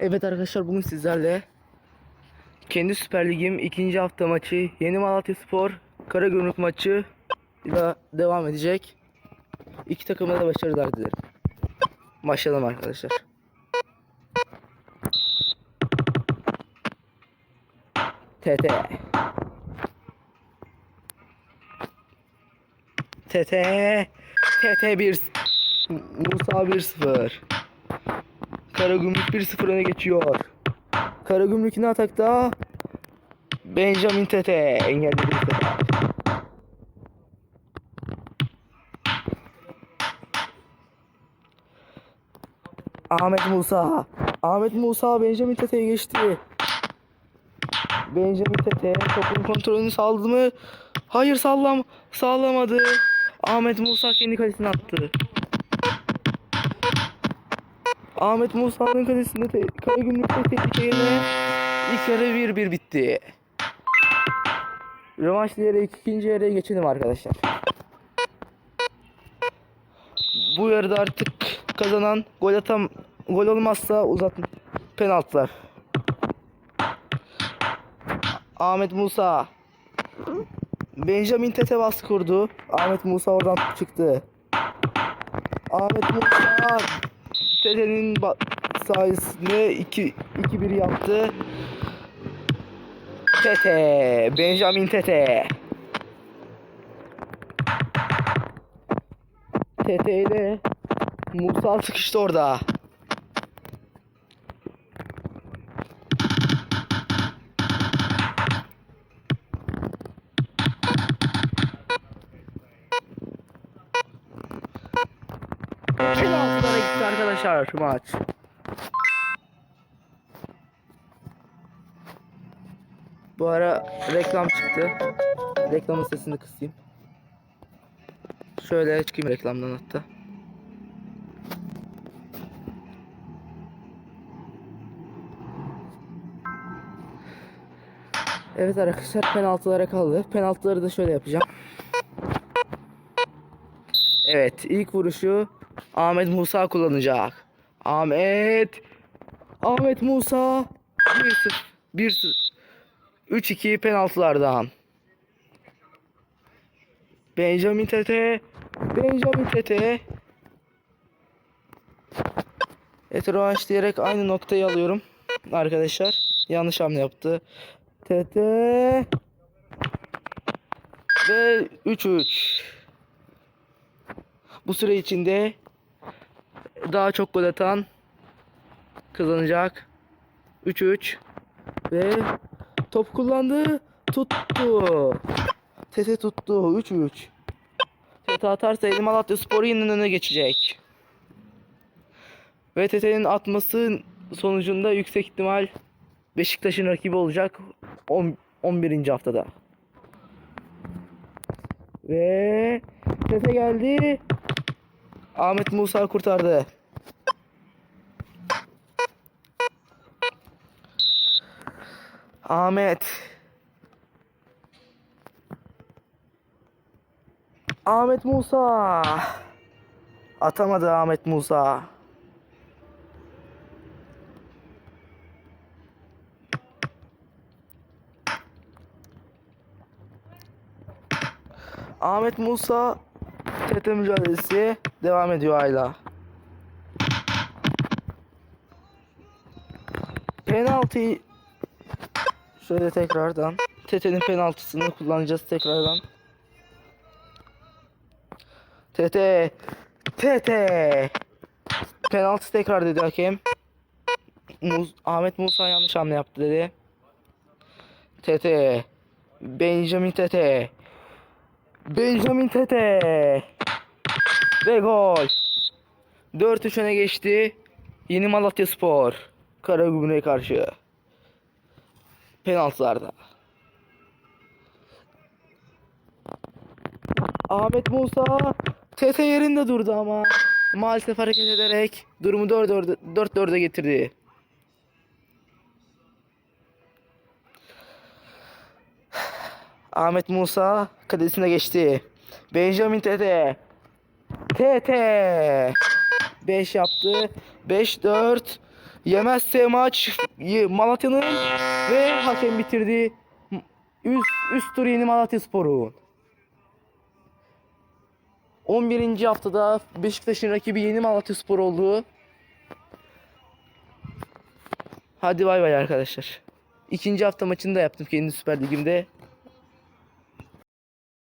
Evet arkadaşlar bugün sizlerle kendi Süper Ligim ikinci hafta maçı Yeni Malatya Spor Karagümrük maçı ile devam edecek. İki takıma da başarılar dilerim. Başlayalım arkadaşlar. TT TT TT 1 Musa 1-0 Karagümrük 1-0 öne geçiyor. Karagümrük yine atakta. Benjamin Tete engelledi. Ahmet Musa. Ahmet Musa Benjamin Tete'ye geçti. Benjamin Tete topun kontrolünü sağladı mı? Hayır sallam sağlamadı. Ahmet Musa kendi kalesine attı. Ahmet Musa'nın kalesinde te Karagümrük'te tehlikeyle ilk yarı 1-1 bitti. Rövanş diyerek ikinci yarıya geçelim arkadaşlar. Bu yarıda artık kazanan gol atam gol olmazsa uzat penaltılar. Ahmet Musa Benjamin Tete baskı kurdu. Ahmet Musa oradan çıktı. Ahmet Musa Tete'nin sayesinde 2 2-1 yaptı. Tete, Benjamin Tete. Tete ile Musa sıkıştı orada. Penaltılara gitti arkadaşlar maç. Bu ara reklam çıktı. Reklamın sesini kısayım. Şöyle çıkayım reklamdan hatta. Evet arkadaşlar penaltılara kaldı. Penaltıları da şöyle yapacağım. Evet ilk vuruşu Ahmet Musa kullanacak. Ahmet Ahmet Musa 1-0 1-0 3-2 penaltılardan. Benjamin Tete Benjamin Tete Evet rövanş diyerek aynı noktayı alıyorum arkadaşlar. Yanlış hamle yaptı. Tete ve 3-3 bu süre içinde daha çok gol atan kazanacak. 3-3 ve top kullandı. Tuttu. Tete tuttu. 3-3. Tete atarsa Elim Malatya Spor yine öne geçecek. Ve Tete'nin atması sonucunda yüksek ihtimal Beşiktaş'ın rakibi olacak 10, 11. haftada. Ve Tete geldi. Ahmet Musa kurtardı. Ahmet. Ahmet Musa. Atamadı Ahmet Musa. Ahmet Musa TT mücadelesi devam ediyor hala. Penaltı şöyle tekrardan TT'nin penaltısını kullanacağız tekrardan. TT TT penaltı tekrar dedi hakem. Muz, Ahmet Musa yanlış hamle yaptı dedi. TT Benjamin TT Benjamin Tete. Ve gol. 4-3 öne geçti. Yeni Malatya Spor. Karagümrük'e karşı. Penaltılarda. Ahmet Musa Tete yerinde durdu ama maalesef hareket ederek durumu 4-4'e getirdi. Ahmet Musa kalesine geçti. Benjamin Tete. Tete. 5 yaptı. 5 4 Yemezse maç Malatya'nın ve hakem bitirdi. Üst, üst tur yeni Malatya Sporu. 11. haftada Beşiktaş'ın rakibi yeni Malatya Spor oldu. Hadi bay bay arkadaşlar. İkinci hafta maçını da yaptım kendi Süper Ligimde.